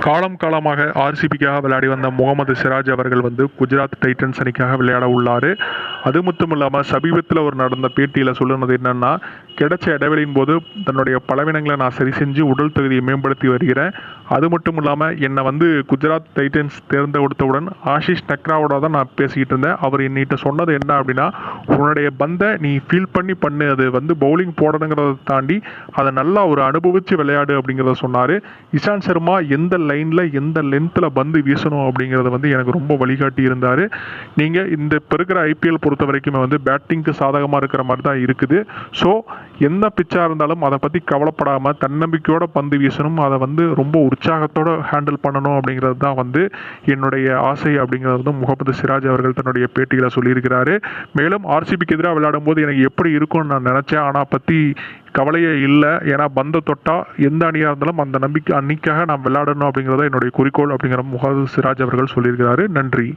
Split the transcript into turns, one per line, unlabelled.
காலம் காலமாக ஆர்சிபிக்காக விளையாடி வந்த முகமது சிராஜ் அவர்கள் வந்து குஜராத் டைட்டன்ஸ் அணிக்காக விளையாட உள்ளார். அது மட்டும் இல்லாமல் சமீபத்தில் ஒரு நடந்த பேட்டியில் சொல்லுனது என்னென்னா கிடைச்ச இடைவெளியின் போது தன்னுடைய பலவீனங்களை நான் சரி செஞ்சு உடல் தகுதியை மேம்படுத்தி வருகிறேன். அது மட்டும் இல்லாமல் என்னை வந்து குஜராத் டைட்டன்ஸ் தேர்ந்தெடுத்தவுடன் ஆஷிஷ் நக்ராவோட தான் நான் பேசிக்கிட்டு இருந்தேன். அவர் என்னிட்ட சொன்னது என்ன அப்படின்னா உன்னுடைய பந்தை நீ ஃபீல் பண்ணி பண்ணு. அது வந்து பவுலிங் போடணுங்கிறத தாண்டி அதை நல்லா ஒரு அனுபவித்து விளையாடு அப்படிங்கிறத சொன்னார். இஷாந்த் சர்மா எந்த லைனில் எந்த லென்த்தில் பந்து வீசணும் அப்படிங்கிறத வந்து எனக்கு ரொம்ப வழிகாட்டி இருந்தார். நீங்கள் இந்த இப்போ இருக்கிற ஐபிஎல் பொறுத்த பொறுத்த வரைக்குமே வந்து பேட்டிங்க்கு சாதகமாக இருக்கிற மாதிரி தான் இருக்குது ஸோ எந்த பிச்சாக இருந்தாலும் அதை பற்றி கவலைப்படாமல் தன்னம்பிக்கையோட பந்து வீசணும் அதை வந்து ரொம்ப உற்சாகத்தோட ஹேண்டில் பண்ணணும் அப்படிங்கிறது தான் வந்து என்னுடைய ஆசை அப்படிங்கிறது வந்து முகமது சிராஜ் அவர்கள் தன்னுடைய பேட்டியில் சொல்லியிருக்கிறாரு. மேலும் ஆர்சிபிக்கு எதிராக விளையாடும் போது எனக்கு எப்படி இருக்கும்னு நான் நினச்சேன். ஆனால் பற்றி கவலையே இல்லை. ஏன்னா பந்த தொட்டா எந்த அணியாக இருந்தாலும் அந்த நம்பிக்கை அன்னைக்காக நான் விளையாடணும் அப்படிங்கிறத என்னுடைய குறிக்கோள் அப்படிங்கிற முகமது சிராஜ் அவர்கள் சொல்லியிருக்கிறாரு. நன்றி.